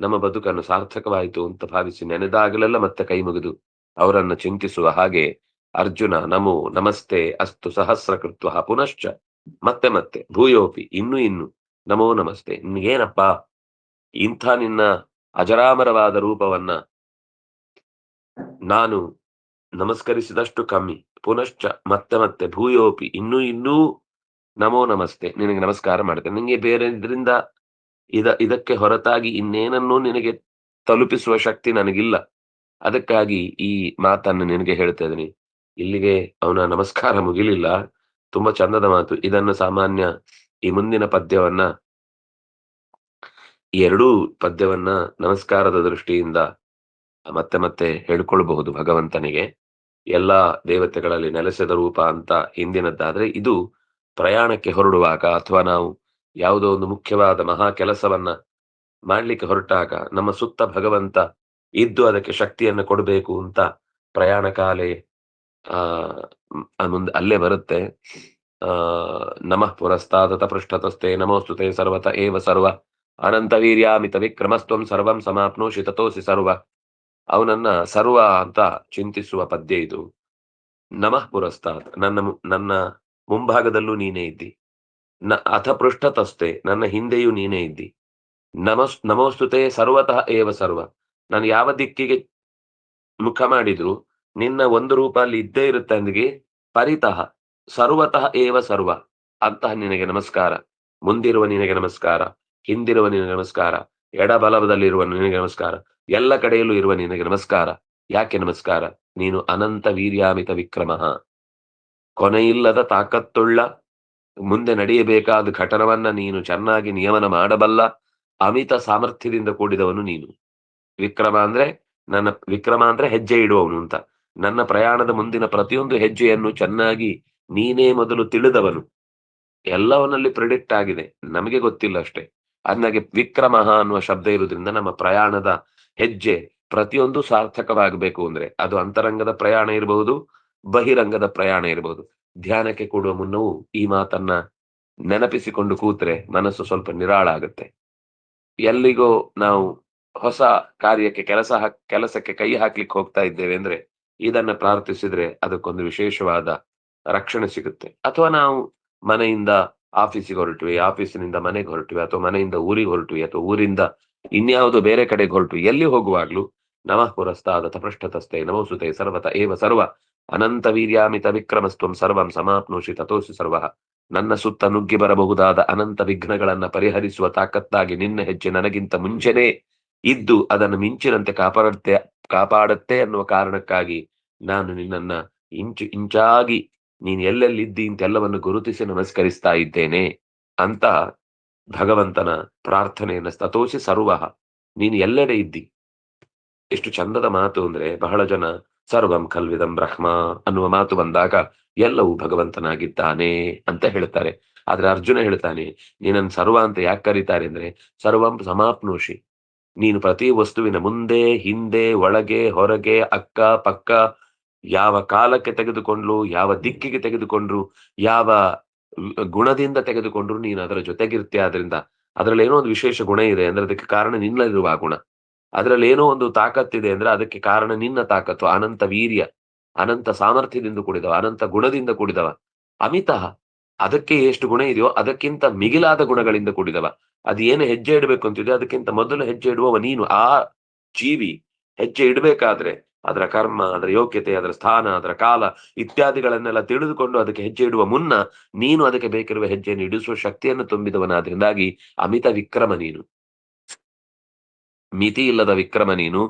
ನಮ್ಮ ಬದುಕನ್ನು ಸಾರ್ಥಕವಾಯಿತು ಅಂತ ಭಾವಿಸಿ ನೆನೆದಾಗಲೆಲ್ಲ ಮತ್ತೆ ಕೈ ಮುಗಿದು ಅವರನ್ನು ಚಿಂತಿಸುವ ಹಾಗೆ ಅರ್ಜುನ ನಮೋ ನಮಸ್ತೆ ಅಸ್ತು ಸಹಸ್ರಕೃತ್ವ ಪುನಶ್ಚ. ಮತ್ತೆ ಮತ್ತೆ, ಭೂಯೋಪಿ, ಇನ್ನು ಇನ್ನು, ನಮೋ ನಮಸ್ತೆ ನಿನ್ಗೇನಪ್ಪ ಇಂಥ ನಿನ್ನ ಅಜರಾಮರವಾದ ರೂಪವನ್ನ ನಾನು ನಮಸ್ಕರಿಸಿದಷ್ಟು ಕಮ್ಮಿ. ಪುನಶ್ಚ ಮತ್ತೆ ಮತ್ತೆ, ಭೂಯೋಪಿ, ಇನ್ನೂ ಇನ್ನೂ, ನಮೋ ನಮಸ್ತೆ, ನಿನಗೆ ನಮಸ್ಕಾರ ಮಾಡ್ತೇನೆ. ನಿನಗೆ ಬೇರೆ ಇದರಿಂದ ಇದ, ಇದಕ್ಕೆ ಹೊರತಾಗಿ ಇನ್ನೇನನ್ನೂ ನಿನಗೆ ತಲುಪಿಸುವ ಶಕ್ತಿ ನನಗಿಲ್ಲ. ಅದಕ್ಕಾಗಿ ಈ ಮಾತನ್ನು ನಿನಗೆ ಹೇಳ್ತಾ ಇದ್ದೀನಿ. ಇಲ್ಲಿಗೆ ಅವನ ನಮಸ್ಕಾರ ಮುಗಿಲಿಲ್ಲ. ತುಂಬಾ ಚಂದದ ಮಾತು. ಇದನ್ನು ಸಾಮಾನ್ಯ ಈ ಮುಂದಿನ ಪದ್ಯವನ್ನ ಈ ಎರಡೂ ಪದ್ಯವನ್ನ ನಮಸ್ಕಾರದ ದೃಷ್ಟಿಯಿಂದ ಮತ್ತೆ ಮತ್ತೆ ಹೇಳ್ಕೊಳ್ಬಹುದು ಭಗವಂತನಿಗೆ. ಎಲ್ಲಾ ದೇವತೆಗಳಲ್ಲಿ ನೆಲೆಸಿದ ರೂಪ ಅಂತ ಹಿಂದಿನದ್ದಾದ್ರೆ ಇದು ಪ್ರಯಾಣಕ್ಕೆ ಹೊರಡುವಾಗ ಅಥವಾ ನಾವು ಯಾವುದೋ ಒಂದು ಮುಖ್ಯವಾದ ಮಹಾ ಕೆಲಸವನ್ನ ಮಾಡ್ಲಿಕ್ಕೆ ಹೊರಟಾಗ ನಮ್ಮ ಸುತ್ತ ಭಗವಂತ ಇದ್ದು ಅದಕ್ಕೆ ಶಕ್ತಿಯನ್ನು ಕೊಡಬೇಕು ಅಂತ ಪ್ರಯಾಣ ಕಾಲೇ ಆ ಮುಂದೆ ಅಲ್ಲೇ ಬರುತ್ತೆ. ಆ, ನಮಃ ಪುರಸ್ತಾದತ ಪೃಷ್ಠತಸ್ತೆ, ನಮೋಸ್ತುತೆ ಸರ್ವತ ಏವ ಸರ್ವ. ಅನಂತ ವೀರ್ಯಾಮಿತ ವಿಕ್ರಮಸ್ತ್ವಂ ಸರ್ವಂ ಸಮಾಪ್ನೋಷಿ ತತೋಸಿ ಸರ್ವ. ಅವನನ್ನ ಸರ್ವ ಅಂತ ಚಿಂತಿಸುವ ಪದ್ಯ ಇದು. ನಮಃ ಪುರಸ್ತಾತ್ ನನ್ನ ನನ್ನ ಮುಂಭಾಗದಲ್ಲೂ ನೀನೇ ಇದ್ದಿ. ನ, ಅಥ ಪೃಷ್ಠತಸ್ತೆ, ನನ್ನ ಹಿಂದೆಯೂ ನೀನೇ ಇದ್ದಿ. ನಮಸ್, ನಮೋಸ್ತುತೆ ಸರ್ವತಃ ಏವ ಸರ್ವ. ನಾನು ಯಾವ ದಿಕ್ಕಿಗೆ ಮುಖ ಮಾಡಿದ್ರು ನಿನ್ನ ಒಂದು ರೂಪ ಅಲ್ಲಿ ಇದ್ದೇ ಇರುತ್ತೆ ಅಂದಿಗೆ ಪರಿತಃ, ಸರ್ವತಃ ಏವ ಸರ್ವ. ಅಂತಹ ನಿನಗೆ ನಮಸ್ಕಾರ. ಮುಂದಿರುವ ನಿನಗೆ ನಮಸ್ಕಾರ. ಹಿಂದಿರುವ ನಿನಗೆ ನಮಸ್ಕಾರ. ಎಡಬಲದಲ್ಲಿರುವ ನಿನಗೆ ನಮಸ್ಕಾರ. ಎಲ್ಲ ಕಡೆಯಲ್ಲೂ ಇರುವ ನಿನಗೆ ನಮಸ್ಕಾರ. ಯಾಕೆ ನಮಸ್ಕಾರ? ನೀನು ಅನಂತ ವೀರ್ಯಾಮಿತ ವಿಕ್ರಮ. ಕೊನೆಯಿಲ್ಲದ ತಾಕತ್ತುಳ್ಳ, ಮುಂದೆ ನಡೆಯಬೇಕಾದ ಘಟನವನ್ನ ನೀನು ಚೆನ್ನಾಗಿ ನಿಯಮನ ಮಾಡಬಲ್ಲ, ಅಮಿತ ಸಾಮರ್ಥ್ಯದಿಂದ ಕೂಡಿದವನು ನೀನು. ವಿಕ್ರಮ ಅಂದ್ರೆ ನನ್ನ, ವಿಕ್ರಮ ಅಂದ್ರೆ ಹೆಜ್ಜೆ ಇಡುವವನು ಅಂತ. ನನ್ನ ಪ್ರಯಾಣದ ಮುಂದಿನ ಪ್ರತಿಯೊಂದು ಹೆಜ್ಜೆಯನ್ನು ಚೆನ್ನಾಗಿ ನೀನೇ ಮೊದಲು ತಿಳಿದವನು. ಎಲ್ಲವನ್ನಲ್ಲಿ ಪ್ರಿಡಿಕ್ಟ್ ಆಗಿದೆ. ನಮಗೆ ಗೊತ್ತಿಲ್ಲ ಅಷ್ಟೇ. ಅಂದಾಗೆ ವಿಕ್ರಮ ಅನ್ನುವ ಶಬ್ದ ಇರುವುದರಿಂದ ನಮ್ಮ ಪ್ರಯಾಣದ ಹೆಜ್ಜೆ ಪ್ರತಿಯೊಂದು ಸಾರ್ಥಕವಾಗಬೇಕು ಅಂದ್ರೆ ಅದು ಅಂತರಂಗದ ಪ್ರಯಾಣ ಇರಬಹುದು ಬಹಿರಂಗದ ಪ್ರಯಾಣ ಇರಬಹುದು ಧ್ಯಾನಕ್ಕೆ ಕೊಡುವ ಮುನ್ನವೂ ಈ ಮಾತನ್ನ ನೆನಪಿಸಿಕೊಂಡು ಕೂತ್ರೆ ಮನಸ್ಸು ಸ್ವಲ್ಪ ನಿರಾಳ ಆಗುತ್ತೆ. ಎಲ್ಲಿಗೋ ನಾವು ಹೊಸ ಕಾರ್ಯಕ್ಕೆ ಕೆಲಸ ಕೆಲಸಕ್ಕೆ ಕೈ ಹಾಕ್ಲಿಕ್ಕೆ ಹೋಗ್ತಾ ಇದ್ದೇವೆ ಅಂದ್ರೆ ಇದನ್ನ ಪ್ರಾರ್ಥಿಸಿದ್ರೆ ಅದಕ್ಕೊಂದು ವಿಶೇಷವಾದ ರಕ್ಷಣೆ ಸಿಗುತ್ತೆ. ಅಥವಾ ನಾವು ಮನೆಯಿಂದ ಆಫೀಸಿಗೆ ಹೊರಟ್ವಿ, ಆಫೀಸಿನಿಂದ ಮನೆಗೆ ಹೊರಟ್ವಿ, ಅಥವಾ ಮನೆಯಿಂದ ಊರಿಗೆ ಹೊರಟ್ವಿ, ಅಥವಾ ಊರಿಂದ ಇನ್ಯಾವುದೋ ಬೇರೆ ಕಡೆಗೆ ಹೊರಟು ಎಲ್ಲಿ ಹೋಗುವಾಗ್ಲೂ ನಮಃ ಪುರಸ್ತಾದ ತಪೃಷ್ಠತಸ್ಥೆ ನಮೋಸುತೆ ಸರ್ವತ ಏವ ಸರ್ವ ಅನಂತ ವೀರ್ಯಾಮಿತ ವಿಕ್ರಮಸ್ತ್ವಂ ಸರ್ವಂ ಸಮಾಪ್ನೋಷಿ ತಥೋಸಿ ಸರ್ವ. ನನ್ನ ಸುತ್ತ ನುಗ್ಗಿ ಬರಬಹುದಾದ ಅನಂತ ವಿಘ್ನಗಳನ್ನ ಪರಿಹರಿಸುವ ತಾಕತ್ತಾಗಿ ನಿನ್ನ ಹೆಜ್ಜೆ ನನಗಿಂತ ಮುಂಚೆನೇ ಇದ್ದು ಅದನ್ನು ಮಿಂಚಿನಂತೆ ಕಾಪಾಡುತ್ತೆ ಕಾಪಾಡುತ್ತೆ ಅನ್ನುವ ಕಾರಣಕ್ಕಾಗಿ ನಾನು ನಿನ್ನನ್ನ ಇಂಚು ಇಂಚಾಗಿ ನೀನ್ ಎಲ್ಲೆಲ್ಲಿದ್ದಿ ಅಂತೆಲ್ಲವನ್ನು ಗುರುತಿಸಿ ನಮಸ್ಕರಿಸ್ತಾ ಇದ್ದೇನೆ ಅಂತ ಭಗವಂತನ ಪ್ರಾರ್ಥನೆಯನ್ನ ಸ್ತತೋಷಿ ಸರ್ವ. ನೀನು ಎಲ್ಲೆಡೆ ಇದ್ದಿ. ಎಷ್ಟು ಚಂದದ ಮಾತು ಅಂದ್ರೆ ಬಹಳ ಜನ ಸರ್ವಂ ಕಲ್ವಿದಂ ಬ್ರಹ್ಮ ಅನ್ನುವ ಮಾತು ಬಂದಾಗ ಎಲ್ಲವೂ ಭಗವಂತನಾಗಿದ್ದಾನೆ ಅಂತ ಹೇಳ್ತಾರೆ. ಆದ್ರೆ ಅರ್ಜುನ ಹೇಳ್ತಾನೆ, ನೀನನ್ ಸರ್ವ ಅಂತ ಯಾಕೆ ಕರೀತಾರೆ ಅಂದ್ರೆ ಸರ್ವಂ ಸಮಾಪ್ನೋಷಿ. ನೀನು ಪ್ರತಿ ವಸ್ತುವಿನ ಮುಂದೆ, ಹಿಂದೆ, ಒಳಗೆ, ಹೊರಗೆ, ಅಕ್ಕ, ಪಕ್ಕ ಯಾವ ಕಾಲಕ್ಕೆ ತೆಗೆದುಕೊಂಡ್ಲು ಯಾವ ದಿಕ್ಕಿಗೆ ತೆಗೆದುಕೊಂಡ್ರು, ಯಾವ ಗುಣದಿಂದ ತೆಗೆದುಕೊಂಡ್ರು ನೀನು ಅದರ ಜೊತೆಗಿರ್ತೀಯ ಆದ್ರಿಂದ. ಅದರಲ್ಲಿ ಏನೋ ಒಂದು ವಿಶೇಷ ಗುಣ ಇದೆ ಅಂದ್ರೆ ಅದಕ್ಕೆ ಕಾರಣ ನಿನ್ನಲ್ಲಿರುವ ಆ ಗುಣ. ಅದರಲ್ಲಿ ಏನೋ ಒಂದು ತಾಕತ್ತಿದೆ ಅಂದ್ರೆ ಅದಕ್ಕೆ ಕಾರಣ ನಿನ್ನ ತಾಕತ್ತು, ಅನಂತ ವೀರ್ಯ, ಅನಂತ ಸಾಮರ್ಥ್ಯದಿಂದ ಕೂಡಿದವ, ಅನಂತ ಗುಣದಿಂದ ಕೂಡಿದವ. ಅಮಿತ, ಅದಕ್ಕೆ ಎಷ್ಟು ಗುಣ ಇದೆಯೋ ಅದಕ್ಕಿಂತ ಮಿಗಿಲಾದ ಗುಣಗಳಿಂದ ಕೂಡಿದವ. ಅದು ಏನು ಹೆಜ್ಜೆ ಇಡಬೇಕು ಅಂತಿದೆ ಅದಕ್ಕಿಂತ ಮೊದಲು ಹೆಜ್ಜೆ ಇಡುವವ ನೀನು. ಆ ಜೀವಿ ಹೆಜ್ಜೆ ಇಡಬೇಕಾದ್ರೆ ಅದರ ಕರ್ಮ, ಅದರ ಯೋಗ್ಯತೆ, ಅದರ ಸ್ಥಾನ, ಅದರ ಕಾಲ ಇತ್ಯಾದಿಗಳನ್ನೆಲ್ಲ ತಿಳಿದುಕೊಂಡು ಅದಕ್ಕೆ ಹೆಜ್ಜೆ ಇಡುವ ಮುನ್ನ ನೀನು ಅದಕ್ಕೆ ಬೇಕಿರುವ ಹೆಜ್ಜೆಯನ್ನು ಇಡಿಸುವ ಶಕ್ತಿಯನ್ನು ತುಂಬಿದವನಾದ್ರಿಂದಾಗಿ ಅಮಿತ ವಿಕ್ರಮ ನೀನು. ಮಿತಿ ಇಲ್ಲದ ವಿಕ್ರಮ ನೀನು.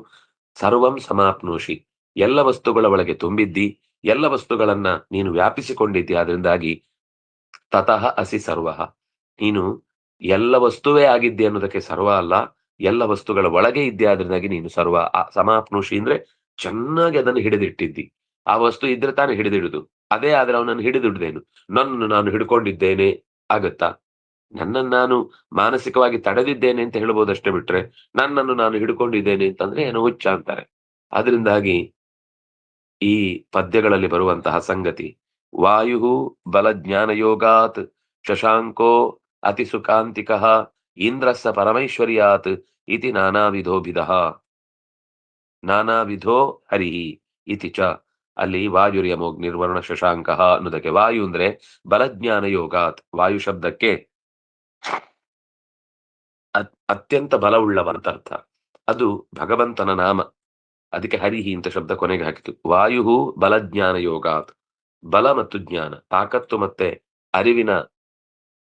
ಸರ್ವಂ ಸಮಾಪ್ನೋಷಿ. ಎಲ್ಲ ವಸ್ತುಗಳ ಒಳಗೆ ತುಂಬಿದ್ದಿ, ಎಲ್ಲ ವಸ್ತುಗಳನ್ನ ನೀನು ವ್ಯಾಪಿಸಿಕೊಂಡಿದ್ದಿ, ಆದ್ರಿಂದಾಗಿ ತತಃ ಅಸಿ ಸರ್ವ. ನೀನು ಎಲ್ಲ ವಸ್ತುವೇ ಆಗಿದ್ದೆ ಅನ್ನೋದಕ್ಕೆ ಸರ್ವ ಅಲ್ಲ, ಎಲ್ಲ ವಸ್ತುಗಳ ಒಳಗೆ ಇದ್ದೆ, ಆದ್ರಿಂದಾಗಿ ನೀನು ಸರ್ವ ಸಮಾಪ್ನೋಷಿ ಅಂದ್ರೆ ಚೆನ್ನಾಗಿ ಅದನ್ನು ಹಿಡಿದಿಟ್ಟಿದ್ದಿ. ಆ ವಸ್ತು ಇದ್ರೆ ತಾನೇ ಹಿಡಿದಿಡುದು. ಅದೇ ಆದ್ರೆ ಅವನನ್ನು ಹಿಡಿದಿಡ್ದೇನು? ನನ್ನನ್ನು ನಾನು ಹಿಡ್ಕೊಂಡಿದ್ದೇನೆ. ಆಗತ್ತಾ? ನನ್ನನ್ನು ನಾನು ಮಾನಸಿಕವಾಗಿ ತಡೆದಿದ್ದೇನೆ ಅಂತ ಹೇಳ್ಬೋದಷ್ಟೇ ಬಿಟ್ರೆ, ನನ್ನನ್ನು ನಾನು ಹಿಡ್ಕೊಂಡಿದ್ದೇನೆ ಅಂತಂದ್ರೆ ಏನೋ ಹುಚ್ಚ ಅಂತಾರೆ. ಅದರಿಂದಾಗಿ ಈ ಪದ್ಯಗಳಲ್ಲಿ ಬರುವಂತಹ ಸಂಗತಿ, ವಾಯು ಬಲ ಜ್ಞಾನ ಯೋಗಾತ್ ಶಶಾಂಕೋ ಅತಿ ಸುಖಾಂತಿಕ ಇಂದ್ರಸ್ಸ ಪರಮೇಶ್ವರಿಯಾತ್ ಇತಿ ನಾನಾವಿಧೋಭಿಧ ನಾನಾವಿಧೋ ಹರಿಹಿ ಇತಿ ಚ. ಅಲ್ಲಿ ವಾಯುರ್ಯಮೋಗ್ ನಿರ್ವರ್ಣ ಶಶಾಂಕ ಅನ್ನೋದಕ್ಕೆ ವಾಯು ಅಂದ್ರೆ ಬಲಜ್ಞಾನ ಯೋಗಾತ್ ವಾಯು ಶಬ್ದಕ್ಕೆ ಅತ್ಯಂತ ಬಲವುಳ್ಳವ ಅಂತ ಅರ್ಥ. ಅದು ಭಗವಂತನ ನಾಮ. ಅದಕ್ಕೆ ಹರಿಹಿ ಅಂತ ಶಬ್ದ ಕೊನೆಗೆ ಹಾಕಿತು. ವಾಯು ಬಲಜ್ಞಾನ ಯೋಗಾತ್ ಬಲ ಮತ್ತು ಜ್ಞಾನ. ತಾಕತ್ತು ಮತ್ತೆ ಅರಿವಿನ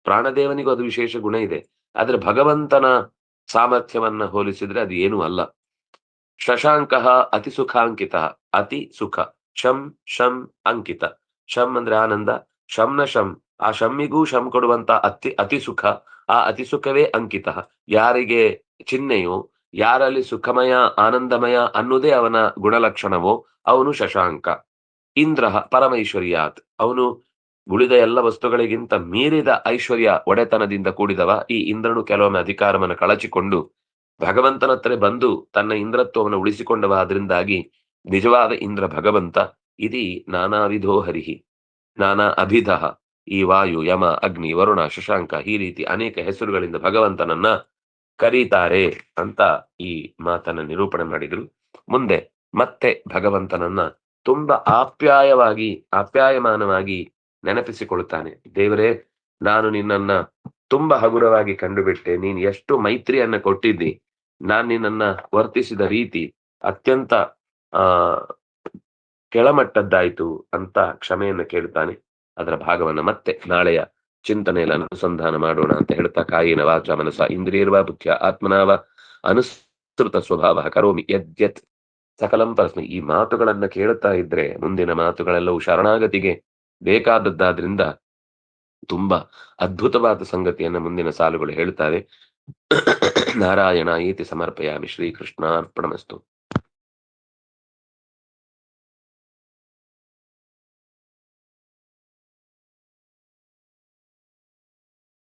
ಪ್ರಾಣದೇವನಿಗೂ ಅದು ವಿಶೇಷ ಗುಣ ಇದೆ. ಆದ್ರೆ ಭಗವಂತನ ಸಾಮರ್ಥ್ಯವನ್ನ ಹೋಲಿಸಿದ್ರೆ ಅದು ಏನೂ ಅಲ್ಲ. ಶಶಾಂಕ ಅತಿ ಸುಖಾಂಕಿತ ಅತಿ ಸುಖ ಶಂ ಶಂ, ಅಂಕಿತ. ಶಂ ಅಂದ್ರೆ ಆನಂದ, ಶಂನ ಶಂ. ಆ ಶಮ್ಮಿಗೂ ಶಂ ಕೊಡುವಂತ ಅತಿ ಅತಿ ಸುಖ ಆ ಅತಿ ಸುಖವೇ ಅಂಕಿತ. ಯಾರಿಗೆ ಚಿಹ್ನೆಯು, ಯಾರಲ್ಲಿ ಸುಖಮಯ, ಆನಂದಮಯ ಅನ್ನುವುದೇ ಅವನ ಗುಣಲಕ್ಷಣವೋ, ಅವನು ಶಶಾಂಕ. ಇಂದ್ರ ಪರಮೈಶ್ವರ್ಯಾತ್. ಅವನು ಉಳಿದ ಎಲ್ಲ ವಸ್ತುಗಳಿಗಿಂತ ಮೀರಿದ ಐಶ್ವರ್ಯ ಒಡೆತನದಿಂದ ಕೂಡಿದವ. ಈ ಇಂದ್ರನು ಕೆಲವೊಮ್ಮೆ ಅಧಿಕಾರವನ್ನು ಕಳಚಿಕೊಂಡು ಭಗವಂತನ ಹತ್ರ ಬಂದು ತನ್ನ ಇಂದ್ರತ್ವವನ್ನು ಉಳಿಸಿಕೊಂಡವ ಅದರಿಂದಾಗಿ ನಿಜವಾದ ಇಂದ್ರ ಭಗವಂತ ಇದಿ ನಾನಾವಿಧೋ ಹರಿಹಿ, ನಾನಾ ಅಭಿಧ, ಈ ವಾಯು, ಯಮ, ಅಗ್ನಿ, ವರುಣ, ಶಶಾಂಕ ಈ ರೀತಿ ಅನೇಕ ಹೆಸರುಗಳಿಂದ ಭಗವಂತನನ್ನ ಕರೀತಾರೆ ಅಂತ ಈ ಮಾತನ್ನ ನಿರೂಪಣೆ ಮಾಡಿದ್ರು. ಮುಂದೆ ಮತ್ತೆ ಭಗವಂತನನ್ನ ತುಂಬಾ ಆಪ್ಯಾಯವಾಗಿ, ಆಪ್ಯಾಯಮಾನವಾಗಿ ನೆನಪಿಸಿಕೊಳ್ಳುತ್ತಾನೆ. ದೇವರೇ, ನಾನು ನಿನ್ನನ್ನ ತುಂಬಾ ಹಗುರವಾಗಿ ಕಂಡುಬಿಟ್ಟೆ, ನೀನು ಎಷ್ಟು ಮೈತ್ರಿಯನ್ನ ಕೊಟ್ಟಿದ್ದಿ ನಾನ್ ನಿನ್ನನ್ನ ವರ್ತಿಸಿದ ರೀತಿ ಅತ್ಯಂತ ಕೆಳಮಟ್ಟದ್ದಾಯಿತು ಅಂತ ಕ್ಷಮೆಯನ್ನು ಕೇಳ್ತಾನೆ ಅದರ ಭಾಗವನ್ನ ಮತ್ತೆ ನಾಳೆಯ ಚಿಂತನೆಯಲ್ಲಿ ಅನುಸಂಧಾನ ಮಾಡೋಣ ಅಂತ ಹೇಳ್ತಾ ಕಾಯಿನ ವಾಚ ಮನಸ ಇಂದ್ರಿಯರ್ವ ಬುದ್ಧಿಯ ಆತ್ಮನಾವ ಅನುಸೃತ ಸ್ವಭಾವ ಕರೋಮಿ ಯದ್ಯತ್. ಸಕಲಂ ಪ್ರಶ್ನೆ ಈ ಮಾತುಗಳನ್ನ ಕೇಳುತ್ತಾ ಇದ್ರೆ ಮುಂದಿನ ಮಾತುಗಳೆಲ್ಲವೂ ಶರಣಾಗತಿಗೆ ಬೇಕಾದದ್ದಾದ್ರಿಂದ ತುಂಬಾ ಅದ್ಭುತವಾದ ಸಂಗತಿಯನ್ನ ಮುಂದಿನ ಸಾಲುಗಳು ಹೇಳ್ತಾರೆ नारायणाय इति समर्पयामि श्रीकृष्णार्पणमस्तु।